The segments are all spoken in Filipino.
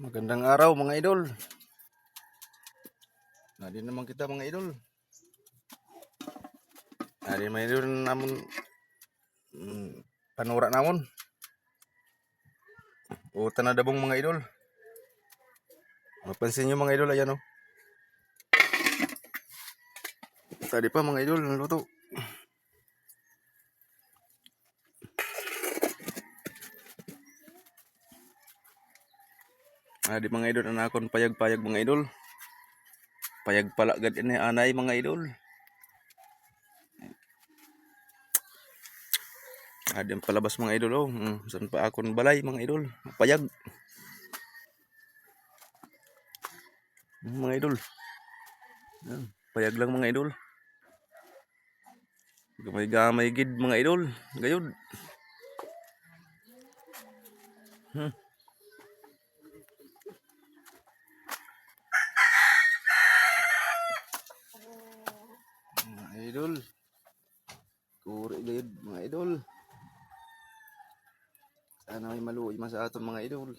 Magandang araw mga idol. Nadi naman kita mga idol. Nadi mga idol namun mm, panura namon. O tanadabong mga idol. Mapansin nyo mga idol ayan o. Tadi pa mga idol naluto. Adi mga idol anakon payag-payag mga idol. Payag pala gad ini anay mga idol. Ang palabas mga idol oh. Hmm, pa akon balay mga idol. Payag. Hmm, mga idol. Yan, payag lang mga idol. Gamay-gamay gid mga idol. Gayud. Hmm. Mga idol. Kuri gayud mga idol. Sana may maluoy man sa aton mga idol.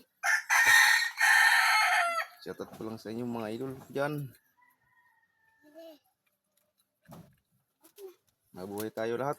Shoutout ko lang sa inyo mga idol dyan. Mabuhay tayo lahat.